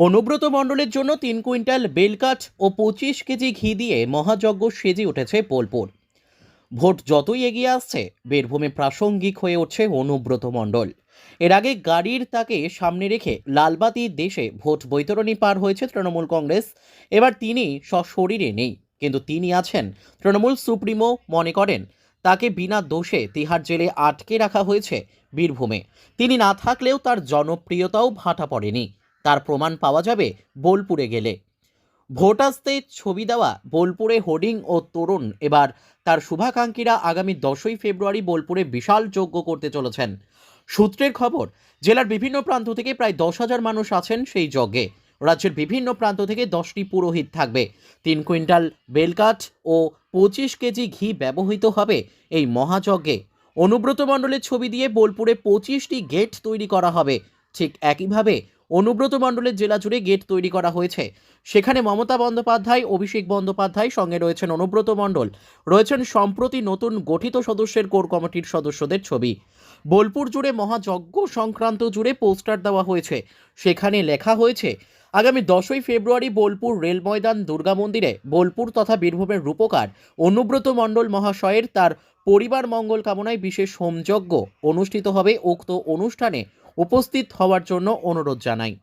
অনুব্রত মণ্ডলের জন্য তিন কুইন্টাল বেলকাঠ ও পঁচিশ কেজি ঘি দিয়ে মহাযজ্ঞ সেজে উঠেছে বোলপুর। ভোট যতই এগিয়ে আসছে, বীরভূমে প্রাসঙ্গিক হয়ে উঠছে অনুব্রত মণ্ডল। এর আগে গাড়ির তাকে সামনে রেখে লালবাতি দেশে ভোট বৈতরণী পার হয়েছে তৃণমূল কংগ্রেস। এবার তিনি সশরীরে নেই, কিন্তু তিনি আছেন তৃণমূল সুপ্রিমো মনে করেন, তাকে বিনা দোষে তিহার জেলে আটকে রাখা হয়েছে বীরভূমে। তিনি না থাকলেও তার জনপ্রিয়তাও ভাটা পড়েনি। তার প্রমাণ পাওয়া যাবে বোলপুরে গেলে। ভোট আসতে ছবি দেওয়া বোলপুরে হোর্ডিং ও তরুণ। এবার তার শুভাকাঙ্ক্ষীরা আগামী দশই ফেব্রুয়ারি বোলপুরে বিশাল যজ্ঞ করতে চলেছেন। সূত্রের খবর, জেলার বিভিন্ন প্রান্ত থেকে প্রায় দশ হাজার মানুষ আছেন সেই যজ্ঞে। রাজ্যের বিভিন্ন প্রান্ত থেকে দশটি পুরোহিত থাকবে। তিন কুইন্টাল বেলকাঠ ও পঁচিশ কেজি ঘি ব্যবহৃত হবে এই মহাযজ্ঞে। অনুব্রত মণ্ডলের ছবি দিয়ে বোলপুরে পঁচিশটি গেট তৈরি করা হবে। ঠিক একইভাবে অনুব্রত মণ্ডলের জেলা জুড়ে গেট তৈরি করা হয়েছে। সেখানে মমতা বন্দ্যোপাধ্যায়, অভিষেক বন্দ্যোপাধ্যায় সঙ্গে রয়েছেন অনুব্রত মণ্ডল। রয়েছেন সম্প্রতি নতুন গঠিত সদস্যের কোর কমিটির সদস্যদের ছবি। বোলপুর জুড়ে মহাযজ্ঞ সংক্রান্ত জুড়ে পোস্টার দেওয়া হয়েছে। সেখানে লেখা হয়েছে, আগামী দশই ফেব্রুয়ারি বোলপুর রেল ময়দান দুর্গা মন্দিরে বোলপুর তথা বীরভূমের রূপকার অনুব্রত মণ্ডল মহাশয়ের তার পরিবার মঙ্গল কামনায় বিশেষ হোমযজ্ঞ অনুষ্ঠিত হবে। উক্ত অনুষ্ঠানে উপস্থিত হওয়ার জন্য অনুরোধ জানাই।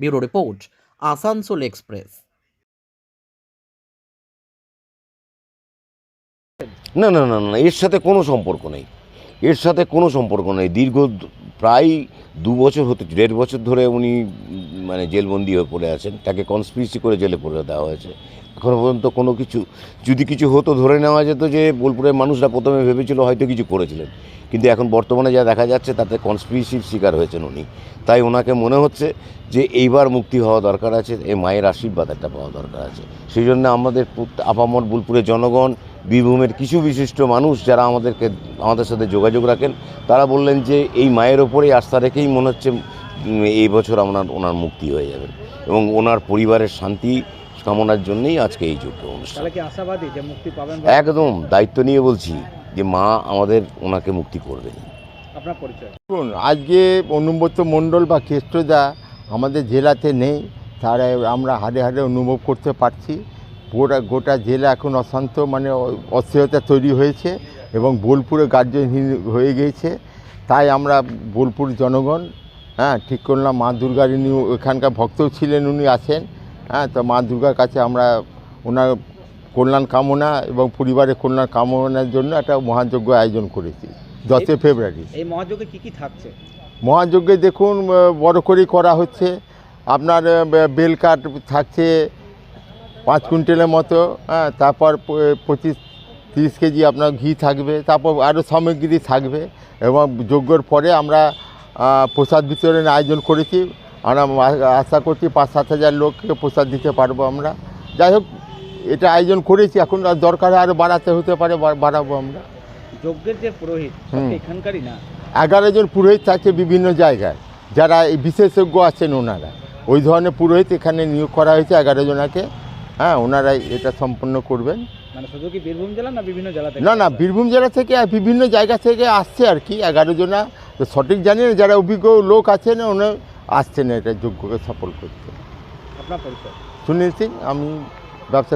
Bureau report, Asansol express. না না না না, এর সাথে কোনো সম্পর্ক নেই। এর সাথে কোনো সম্পর্ক নেই। দীর্ঘ প্রায় দু বছর হতে দেড় বছর ধরে উনি মানে জেলবন্দি হয়ে পড়ে আছেন। তাকে কনস্পিরেসি করে জেলে পড়ে দেওয়া হয়েছে। এখনও পর্যন্ত কোনো কিছু, যদি কিছু হতো, ধরে নেওয়া যেত যে বোলপুরের মানুষরা প্রথমে ভেবেছিল হয়তো কিছু করেছিলেন। কিন্তু এখন বর্তমানে যা দেখা যাচ্ছে, তাতে কনস্পিরেসির শিকার হয়েছেন উনি। তাই ওনাকে মনে হচ্ছে যে এইবার মুক্তি হওয়া দরকার আছে, এই মায়ের আশীর্বাদ একটা পাওয়া দরকার আছে। সেই জন্য আমাদের আপামর বোলপুরের জনগণ, বীরভূমের কিছু বিশিষ্ট মানুষ যারা আমাদেরকে, আমাদের সাথে যোগাযোগ রাখেন তারা বললেন যে এই মায়ের ওপরেই আস্থা রেখেই মনে হচ্ছে এই বছর আপনার ওনার মুক্তি হয়ে যাবে এবং ওনার পরিবারের শান্তি কামনার জন্যই আজকে এই যোগ্য অনুষ্ঠান। তাহলে কি আশাবাদী যে মুক্তি পাবেন বা একদম দায়িত্ব নিয়ে বলছি যে মা আমাদের ওনাকে মুক্তি করবেন। আপনার পরিচয়? দেখুন আজকে অনুব্রত মণ্ডল বা কেষ্টদা আমাদের জেলাতে নেই তারা আমরা হাড়ে হাড়ে অনুভব করতে পারছি। গোটা গোটা জেলা এখন অশান্ত মানে অস্থিরতা তৈরি হয়েছে। এবং বোলপুরে গার্জেনহীন হয়ে গিয়েছে। তাই আমরা বোলপুর জনগণ হ্যাঁ ঠিক করলাম। মা দুর্গার ইনি এখানকার ভক্তও ছিলেন উনি আছেন হ্যাঁ তো মা দুর্গার কাছে আমরা ওনার কল্যাণ কামনা এবং পরিবারের কল্যাণ কামনার জন্য একটা মহাযজ্ঞ আয়োজন করেছি দশই ফেব্রুয়ারি। এই মহাযোগে কি কি থাকছে? মহাযজ্ঞে দেখুন বড় করেই করা হচ্ছে। আপনার বেল কাঠ থাকছে পাঁচ কুইন্টালের মতো হ্যাঁ তারপর পঁচিশ তিরিশ কেজি আপনার ঘি থাকবে তারপর আরও সামগ্রী থাকবে এবং যজ্ঞর পরে আমরা প্রসাদ বিতরণের আয়োজন করেছি। আমরা আশা করছি পাঁচ সাত হাজার লোককে প্রসাদ দিতে পারব আমরা। যাই হোক এটা আয়োজন করেছি এখন আর দরকার আরও বাড়াতে হতে পারে বাড়াবো আমরা। যজ্ঞের যে পুরোহিত এখানকারই না? এগারো জন পুরোহিত থাকছে বিভিন্ন জায়গায়। যারা বিশেষজ্ঞ আছেন ওনারা। ওই ধরনের পুরোহিত এখানে নিয়োগ করা হয়েছে এগারো জনাকে। হ্যাঁ ওনারাই এটা সম্পন্ন করবেন। মানে শুধু কি বীরভূম জেলা না বিভিন্ন জেলা থেকে? না না বীরভূম জেলা থেকে আর বিভিন্ন জায়গা থেকে আসছে আর কি এগারো জনা। সঠিক জানি না যারা অভিজ্ঞ লোক আছেন ওনারা আসছেন এটা যোগ্যকে সফল করতে। আপনার পরিচয়? সুনীল সিং আমি ব্যবসা